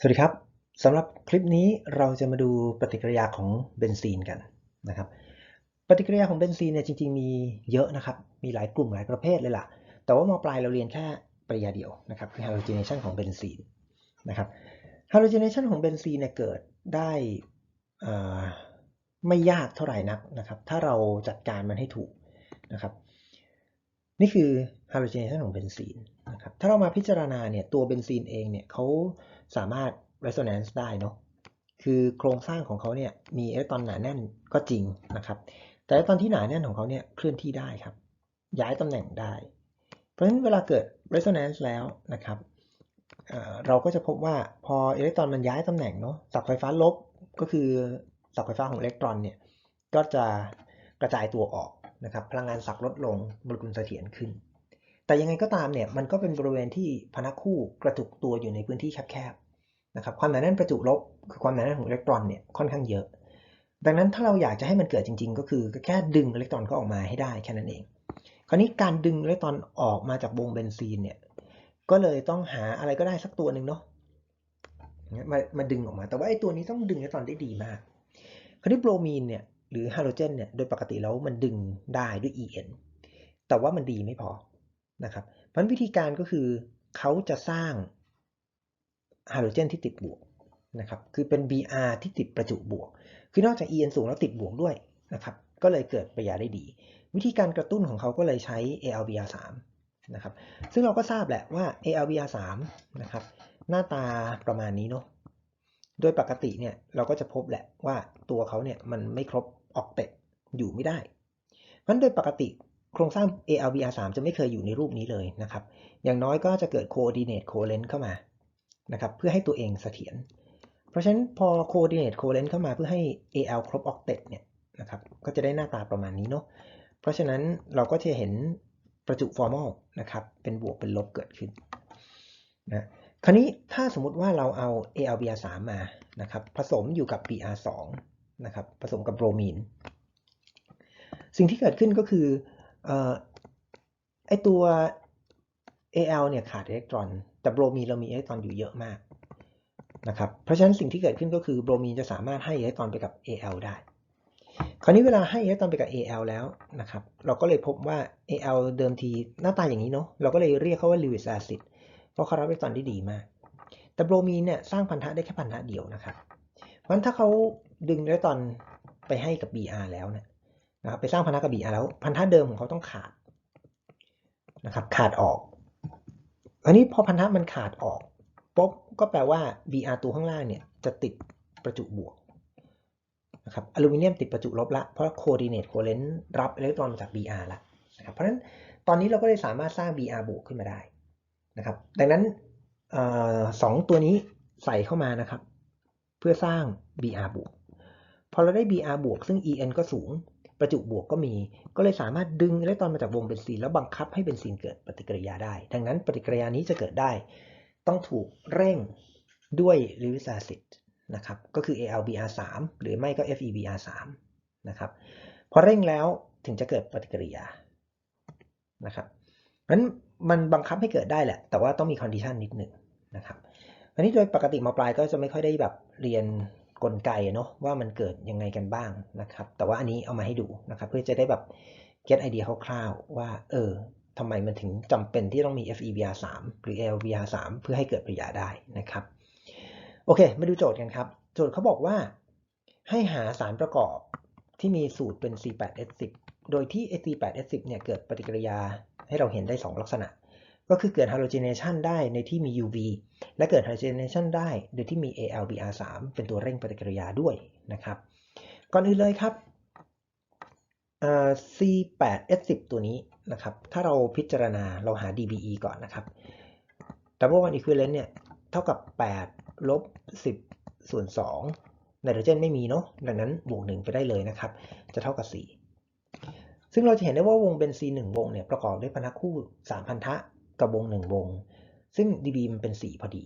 สวัสดีครับสำหรับคลิปนี้เราจะมาดูปฏิกิริยาของเบนซีนกันนะครับ ปฏิกิริยาของเบนซีนเนี่ยจริงๆมีเยอะนะครับ มีหลายกลุ่มหลายประเภทเลยล่ะ แต่ว่ามปลายเราเรียนแค่ปริยาเดียวนะครับคือ halogenation ของเบนซีนนะครับ halogenation ของเบนซีนเนี่ยเกิดได้ไม่ยากเท่าไหร่นักนะครับ ถ้าเราจัดการมันให้ถูกนะครับ นี่คือ halogenation ของเบนซีน นะครับถ้าเรามาพิจารณาเนี่ยตัวเบนซีนเองเนี่ยเขาสามารถ resonance ได้เนาะคือโครงสร้างของเขาเนี่ยมีอิเล็กตรอนหนาแน่นก็จริงนะครับแต่ตอนที่หนาแน่นของเขาเนี่ยเคลื่อนที่ได้ครับ ย้ายตำแหน่งได้ เพราะฉะนั้นเวลาเกิด resonance แล้วนะครับเราก็จะพบว่าพออิเล็กตรอนมันย้ายตำแหน่งเนาะสับไฟฟ้าลบก็คือสับไฟฟ้าของอิเล็กตรอนเนี่ยก็จะกระจายตัวออกนะครับพลังงานสับลดลงโมเลกุลเสถียรขึ้น แต่ยังไงก็ตามเนี่ยมันก็เป็นบริเวณที่พนักคู่กระจุกตัวอยู่ในพื้นที่แคบๆนะครับความหนาแน่นประจุลบคือความหนาแน่นของอิเล็กตรอนเนี่ยค่อนข้างเยอะ ดังนั้นถ้าเราอยากจะให้มันเกิดจริง ๆ ก็คือแค่ดึงอิเล็กตรอนก็ออกมาให้ได้แค่นั้นเอง คราวนี้การดึงอิเล็กตรอนออกมาจากวงเบนซีนเนี่ยก็เลยต้องหาอะไรก็ได้สักตัวหนึ่งเนาะมามาดึงออกมา แต่ว่าไอ้ตัวนี้ต้องดึงอิเล็กตรอนได้ดีมาก คราวนี้โบรมีนเนี่ยหรือไฮโดรเจนเนี่ยโดยปกติแล้วมันดึงได้ด้วย En แต่ว่ามันดีไม่พอ นะครับเพราะวิธีการก็คือเขาจะสร้างไฮโดรเจนที่ติดบวกนะครับคือเป็น Br ที่ติดประจุบวก คือนอกจาก En สูงแล้วติดบวกด้วยนะครับก็เลยเกิดประหยัดได้ดี วิธีการกระตุ้นของเขาก็เลยใช้ AlBr3 นะครับซึ่งเราก็ทราบแหละว่า AlBr3 นะครับหน้าตาประมาณนี้เนาะโดยปกติเนี่ยเราก็จะพบแหละว่าตัวเขาเนี่ยมันไม่ครบออกเต็ดอยู่ไม่ได้เพราะโดยปกติ โครงสร้าง AlBr3 จะไม่เคยอยู่ในรูปนี้เลยนะครับ อย่างน้อยก็จะเกิด coordinate covalent เข้ามานะครับเพื่อให้ตัวเองเสถียร เพราะฉะนั้นพอ coordinate covalent เข้ามาเพื่อให้ Al ครบออกเต็ดเนี่ยนะครับก็จะได้หน้าตาประมาณนี้เนาะ เพราะฉะนั้นเราก็จะเห็นประจุ formal นะครับเป็นบวกเป็นลบเกิดขึ้นนะคราวนี้ถ้าสมมุติว่าเราเอา AlBr3 มานะครับผสมอยู่กับ Br2 นะครับผสมกับโบรมีน สิ่งที่เกิดขึ้นก็คือ ไอตัว Al เนี่ยขาดอิเล็กตรอน แต่โบรมีนเรามีอิเล็กตรอนอยู่เยอะมากนะครับเพราะฉะนั้นสิ่งที่เกิดขึ้นก็คือโบรมีนจะสามารถให้อิเล็กตรอนไปกับ Al ได้ คราวนี้เวลาให้อิเล็กตรอนไปกับ Al แล้วนะครับ เราก็เลยพบว่า Al เดิมทีหน้าตาอย่างนี้เนาะเราก็เลยเรียกเขาว่าลิวิสแอซิดเพราะเขารับอิเล็กตรอนได้ดีมาก แต่โบรมีนเนี่ยสร้างพันธะได้แค่พันธะเดียวนะครับเพราะฉะนั้นถ้าเขาดึงอิเล็กตรอนไปให้กับ Br แล้วเนี่ย นะครับไปสร้างพันธะกับ Br แล้ว พันธะเดิมของเขาต้องขาดนะครับ ขาดออก อันนี้พอพันธะมันขาดออกปุ๊บก็แปลว่า Br ตัวข้างล่างเนี่ยจะติดประจุบวกนะครับอลูมิเนียมติดประจุลบละเพราะโคดิเนตโคเลนรับอิเล็กตรอนมาจาก Br ละนะครับเพราะฉะนั้นตอนนี้เราก็เลยสามารถสร้าง Br บวกขึ้นมาได้นะครับ ดังนั้นสองตัวนี้ใส่เข้ามานะครับ เพื่อสร้าง Br บวกพอเราได้ Br บวกซึ่ง En ก็สูง ประจุบวกก็มี ก็เลยสามารถดึงอิเล็กตรอนมาจากวงเบนซีนแล้วบังคับให้เบนซีนเกิดปฏิกิริยาได้ ดังนั้นปฏิกิริยานี้จะเกิดได้ ต้องถูกเร่งด้วยลิวิสอาซิดนะครับก็คือ AlBr3 หรือไม่ก็ FeBr3 นะครับพอเร่งแล้วถึงจะเกิดปฏิกิริยานะครับนั้นมันบังคับให้เกิดได้แหละ แต่ว่าต้องมีคอนดิชันนิดหนึ่งนะครับอันนี้โดยปกติมาปลายก็จะไม่ค่อยได้แบบเรียน กลไกเนาะว่ามันเกิดยังไงกันบ้างนะครับ แต่ว่าอันนี้เอามาให้ดูนะครับเพื่อจะได้แบบเก็ตไอเดียคร่าวๆว่าเออทำไมมันถึงจำเป็นที่ต้องมี FeBr3 หรือ LBr3 เพื่อให้เกิดปริยาได้นะครับ โอเค มาดูโจทย์กันครับ โจทย์เขาบอกว่าให้หาสารประกอบที่มีสูตรเป็น C8H10 โดยที่ C8H10 เนี่ยเกิดปฏิกิริยาให้เราเห็นได้ 2 ลักษณะ ก็คือเกิด halogenation ได้ในที่มี UV และเกิด halogenation ได้โดยที่มี AlBr3 เป็นตัวเร่งปฏิกิริยาด้วยนะครับ ก่อนอื่นเลยครับ C8H10 ตัวนี้นะครับ ถ้าเราพิจารณาเราหา dBe ก่อนนะครับ double bond equivalent เนี่ย เท่ากับ 8 ลบ 10 ส่วน2ไนโตรเจนไม่มีเนาะ ดังนั้นบวก 1 ไปได้เลยนะครับ จะเท่ากับ 4 ซึ่งเราจะเห็นได้ว่าวงเบนซีน1วงเนี่ย ประกอบด้วยพันธะคู่ 3 พันธะ กับวง1วง ซึ่ง dB มันเป็น 4 พอดี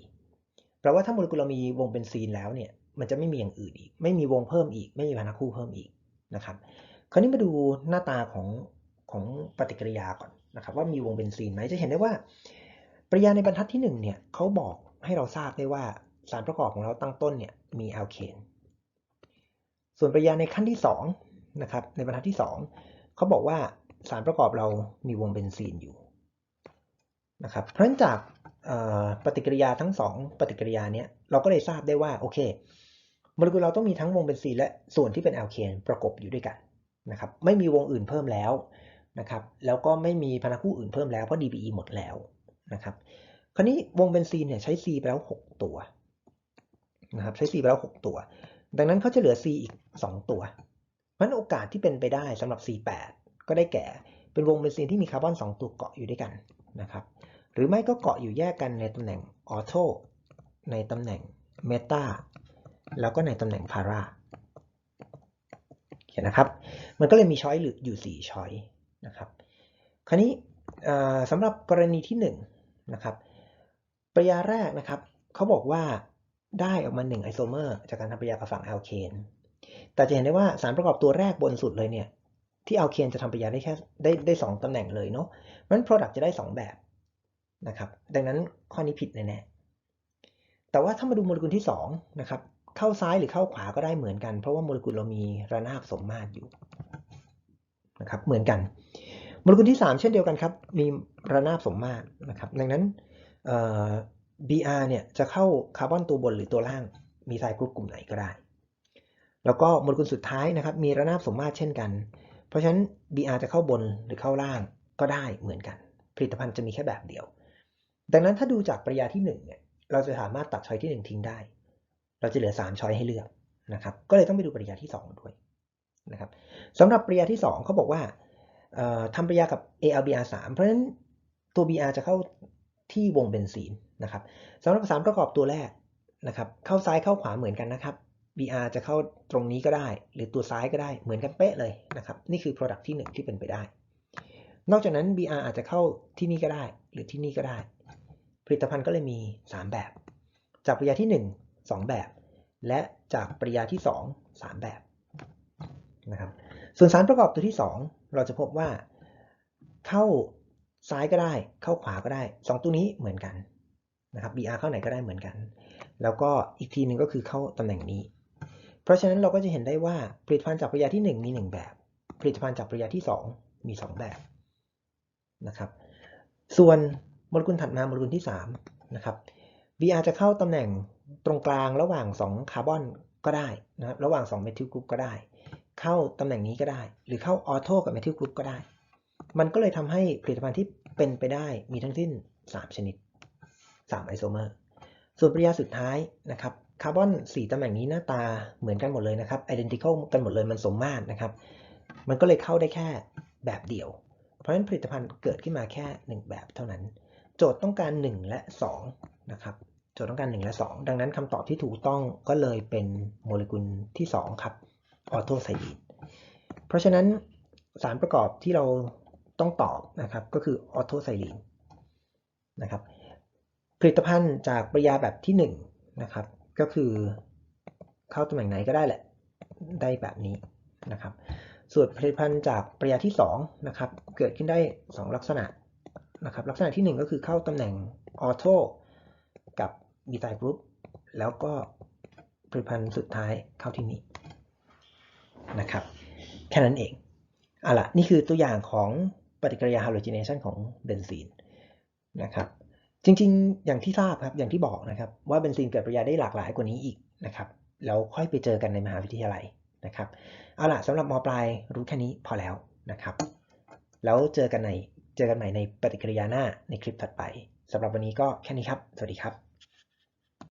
แปลว่าถ้าโมเลกุลเรามีวงเบนซีนแล้วเนี่ย มันจะไม่มีอย่างอื่นอีก ไม่มีวงเพิ่มอีก ไม่มีพันธะคู่เพิ่มอีกนะครับ คราวนี้มาดูหน้าตาของของปฏิกิริยาก่อนนะครับว่ามีวงเบนซีนไหมจะเห็นได้ว่า ปริยาในบรรทัดที่1เนี่ยเขาบอกให้เราทราบได้ว่าสารประกอบของเราตั้งต้นเนี่ยมีแอลเคนส่วนปริยาในขั้นที่2นะครับในบรรทัดที่ 2เขาบอกว่าสารประกอบเรามีวงเบนซีนอยู่ นะครับเพราะฉะนั้นจากปฏิกิริยาทั้ง 2 ปฏิกิริยาเนี้ยเราก็เลยทราบได้ว่าโอเคโมเลกุลเราต้องมีทั้งวงเบนซีและส่วนที่เป็นแอลเคนประกบอยู่ด้วยกันนะครับไม่มีวงอื่นเพิ่มแล้วนะครับแล้วก็ไม่มีพนักคู่อื่นเพิ่มแล้วเพราะ DBE หมดแล้วนะครับคราวนี้วงเบนซีนเนี่ยใช้ C ไปแล้ว 6 ตัวนะครับใช้ C ไปแล้ว 6 ตัว ดังนั้นเขาจะเหลือ C อีก 2 ตัวเพราะฉะนั้นโอกาสที่เป็นไปได้สำหรับ C8 ก็ได้แก่เป็นวงเบนซีนที่มีคาร์บอน 2 ตัวเกาะอยู่ด้วยกันนะครับ หรือไม่ก็เกาะอยู่แยกกันในตำแหน่งออโตในตำแหน่งเมตาแล้วก็ในตำแหน่งพาราเห็นนะครับ มันก็เลยมีช้อยหรืออยู่4ช้อยนะครับ คราวนี้สำหรับกรณีที่1นนะครับปริยาแรกนะครับเขาบอกว่าได้ออกมา1ไอโซเมอร์จากการทำปริยากับฝั่งแอลเคนแต่จะเห็นได้ว่าสารประกอบตัวแรกบนสุดเลยเนี่ยที่แอลเคนจะทำปริยาได้แค่ได้ได้สตำแหน่งเลยเนาะเพราะฉะนั้น Product จะได้ 2 แบบ นะครับ ดังนั้นข้อนี้ผิดแน่ๆแต่ว่าถ้ามาดูโมเลกุลที่2นะครับ เข้าซ้ายหรือเข้าขวาก็ได้เหมือนกัน เพราะว่าโมเลกุลเรามีระนาบสมมาตรอยู่นะครับ เหมือนกัน โมเลกุลที่ 3 เช่นเดียวกันครับ มีระนาบสมมาตรนะครับ ดังนั้น BR เนี่ยจะเข้าคาร์บอนตัวบนหรือตัวล่าง มีไซกรุ๊ปกลุ่มไหนก็ได้ แล้วก็โมเลกุลสุดท้ายนะครับ มีระนาบสมมาตรเช่นกัน เพราะฉะนั้น BR จะเข้าบนหรือเข้าล่างก็ได้เหมือนกัน ผลิตภัณฑ์จะมีแค่แบบเดียว ดังนั้นถ้าดูจากปริยาที่1เนี่ยเราจะสามารถตัดช้อยที่ 1 ทิ้งได้ เราจะเหลือ 3 ช้อยให้เลือกนะครับก็เลยต้องไปดูปริยาที่ 2 ด้วยนะครับสำหรับปริยาที่ 2เขาบอกว่าทำปริยากับ ALBR3 เพราะฉะนั้นตัว BR จะเข้าที่วงเบนซีนนะครับสำหรับสารประกอบตัวแรกนะครับเข้าซ้ายเข้าขวาเหมือนกันนะครับ BR จะเข้าตรงนี้ก็ได้ หรือตัวซ้ายก็ได้เหมือนกันเป๊ะเลยนะครับนี่คือ Product ที่ 1 ที่เป็นไปได้ นอกจากนั้น BR อาจจะเข้าที่นี่ก็ได้ หรือที่นี่ก็ได้ ผลิตภัณฑ์ก็เลยมี 3 แบบ จากปริยาที่ 1 2 แบบ และจากปริยาที่ 2 3 แบบนะครับส่วนสารประกอบตัวที่ 2 เราจะพบว่า เข้าซ้ายก็ได้ เข้าขวาก็ได้ 2 ตัวนี้เหมือนกันนะครับ BR เข้าไหนก็ได้เหมือนกัน แล้วก็อีกทีหนึ่งก็คือเข้าตำแหน่งนี้ เพราะฉะนั้นเราก็จะเห็นได้ว่าผลิตภัณฑ์จากปริยาที่ 1 มี 1 แบบ ผลิตภัณฑ์จากปริยาที่ 2 มี 2 แบบนะครับ ส่วน โมเลกุลถัดมาโมเลกุลที่3นะครับ BR จะเข้าตำแหน่งตรงกลางระหว่าง 2 คาร์บอนก็ได้นะครับระหว่าง2เมทิลกรุ๊ปก็ได้ เข้าตำแหน่งนี้ก็ได้ หรือเข้าออโทกับเมทิลกรุ๊ปก็ได้ มันก็เลยทำให้ผลิตภัณฑ์ที่เป็นไปได้มีทั้งสิ้น 3 ชนิด 3 ไอโซเมอร์ ส่วนปริยาสุดท้ายนะครับคาร์บอน4ตำแหน่งนี้หน้าตาเหมือนกันหมดเลยนะครับ identical กันหมดเลยมันสมมาตรนะครับ มันก็เลยเข้าได้แค่แบบเดียว เพราะฉะนั้นผลิตภัณฑ์เกิดขึ้นมาแค่ 1 แบบเท่านั้น โจทย์ต้องการ 1 และ2นะครับโจทย์ต้องการ 1 และ 2 ดังนั้นคำตอบที่ถูกต้องก็เลยเป็นโมเลกุลที่ 2 ครับออโตไซดีนเพราะฉะนั้นสารประกอบที่เราต้องตอบนะครับก็คือออโตไซลีนนะครับผลิตภัณฑ์จากปริยาแบบที่1นะครับก็คือเข้าตำแหน่งไหนก็ได้แหละได้แบบนี้นะครับส่วนผลิตภัณฑ์จากปริยาที่2นะครับเกิดขึ้นได้ 2 ลักษณะ นะครับลักษณะที่ 1 ก็คือเข้าตำแหน่งออโต้กับบีไซกรุ๊ปแล้วก็ผลิตภัณฑ์สุดท้ายเข้าที่นี่นะครับแค่นั้นเองเอาล่ะนี่คือตัวอย่างของปฏิกิริยาฮาโลเจเนชันของเบนซีนนะครับจริงๆ อย่างที่ทราบครับอย่างที่บอกนะครับว่าเบนซินเกิดปฏิกิริยาได้หลากหลายกว่านี้อีกนะครับแล้วค่อยไปเจอกันในมหาวิทยาลัยนะครับเอาล่ะสำหรับมปลายรู้แค่นี้พอแล้วนะครับ แล้วเจอกันใน เจอกันใหม่ในปฏิกิริยาหน้าในคลิปถัดไปสำหรับวันนี้ก็แค่นี้ครับ สวัสดีครับ